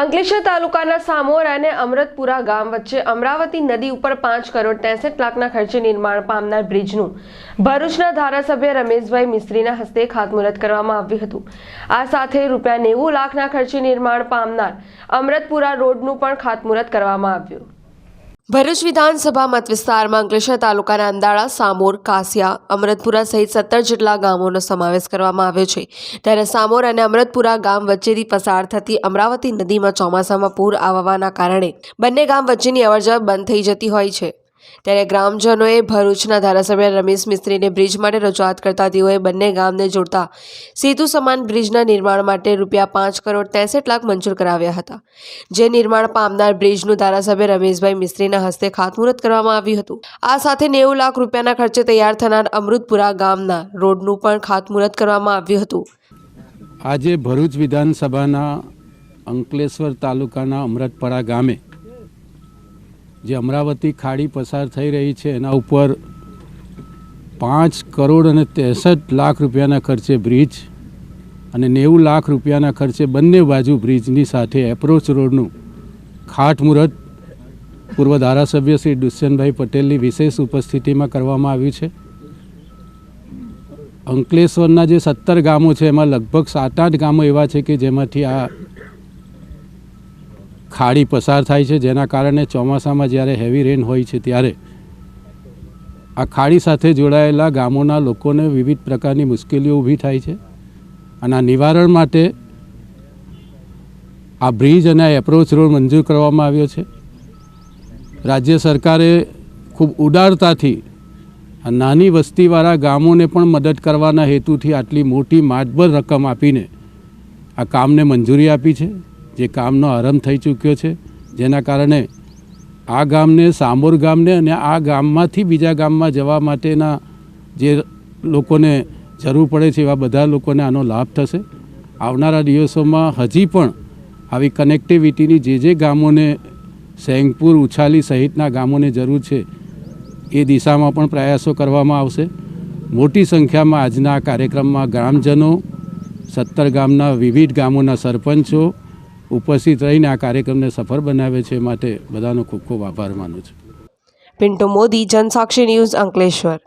અંકલેશ્વર તાલુકાના સામોર અને અમરતપુરા ગામ વચ્ચે અમરાવતી નદી ઉપર પાંચ કરોડ ત્રેસઠ લાખના ખર્ચે નિર્માણ પામનાર બ્રિજનું. ભરૂચના ધારાસભ્ય રમેશભાઈ મિસ્ત્રીના હસ્તે ખાતમુહૂર્ત કરવામાં આવ્યું હતું. આ સાથે રૂપિયા નેવું લાખના ખર્ચે નિર્માણ પામનાર અમરતપુરા રોડનું પણ ખાતમુહૂર્ત કરવામાં આવ્યું. ભરૂચ વિધાનસભા મત વિસ્તારમાં અંકલેશ્વર તાલુકાના અંદાળા, સામોર, કાસિયા, અમરતપુરા સહિત સત્તર જેટલા ગામોનો સમાવેશ કરવામાં આવ્યો છે. ત્યારે સામોર અને અમરતપુરા ગામ વચ્ચેથી પસાર થતી અમરાવતી નદીમાં ચોમાસામાં પૂર આવવાના કારણે બંને ગામ વચ્ચેની અવરજવર બંધ થઈ જતી હોય છે. ત્યારે ગ્રામજનોએ ભરૂચના ધારાસભ્ય રમેશ મિસ્ત્રીને બ્રિજ માટે રજૂઆત કરતા તેઓએ બંને ગામને જોડતા સેતુ સમાન બ્રિજના નિર્માણ માટે રૂપિયા પાંચ કરોડ ત્રેસઠ લાખ મંજૂર કરાવ્યા હતા. જે નિર્માણ પામનાર બ્રિજનું ધારાસભ્ય રમેશભાઈ મિસ્ત્રીના હસ્તે ખાતમુહૂર્ત કરવામાં આવ્યું હતું. આ સાથે નેવું લાખ રૂપિયાના ખર્ચે તૈયાર થનાર અમૃતપુરા ગામના રોડનું પણ ખાતમુહૂર્ત કરવામાં આવ્યું હતું. આજે ભરૂચ વિધાનસભાના અંકલેશ્વર તાલુકાના અમૃતપરા ગામે જે અમરાવતી ખાડી પસાર થઈ રહી છે, એના ઉપર પાંચ કરોડ અને ત્રેસઠ લાખ રૂપિયાના ખર્ચે બ્રિજ અને નેવું લાખ રૂપિયાના ખર્ચે બંને બાજુ બ્રિજની સાથે એપ્રોચ રોડનું ખાટમુહૂર્ત પૂર્વ ધારાસભ્ય શ્રી દુષ્યંતભાઈ પટેલની વિશેષ ઉપસ્થિતિમાં કરવામાં આવ્યું છે. અંકલેશ્વરના જે સત્તર ગામો છે, એમાં લગભગ સાત આઠ ગામો એવા છે કે જેમાંથી આ ખાડી પસાર થાય છે, જેના કારણે ચોમાસામાં જ્યારે હેવી રેન હોય છે ત્યારે આ ખાડી સાથે જોડાયેલા ગામોના લોકોને વિવિધ પ્રકારની મુશ્કેલીઓ ઊભી થાય છે અને આ નિવારણ માટે આ બ્રિજ અને એપ્રોચ રોડ મંજૂર કરવામાં આવ્યો છે. રાજ્ય સરકારે ખૂબ ઉદારતાથી નાની વસ્તીવાળા ગામોને પણ મદદ કરવાના હેતુથી આટલી મોટી માતબર રકમ આપીને આ કામને મંજૂરી આપી છે. જે કામનો આરંભ થઈ ચૂક્યો છે, જેના કારણે આ ગામને, સામોર ગામને અને આ ગામમાંથી બીજા ગામમાં જવા માટેના જે લોકોને જરૂર પડે છે એવા બધા લોકોને આનો લાભ થશે. આવનારા દિવસોમાં હજી પણ આવી કનેક્ટિવિટીની જે જે ગામોને, સેંગપુર, ઉછાલી સહિતના ગામોને જરૂર છે, એ દિશામાં પણ પ્રયાસો કરવામાં આવશે. મોટી સંખ્યામાં આજના કાર્યક્રમમાં ગ્રામજનો સત્તર ગામના વિવિધ ગામોના સરપંચો ઉપસ્થિત રહીને આ કાર્યક્રમને સફળ બનાવે છે માટે બધાનો ખૂબ ખૂબ આભાર માનું છું. પિન્ટુ મોદી, જનસાક્ષી ન્યૂઝ અંકલેશ્વર.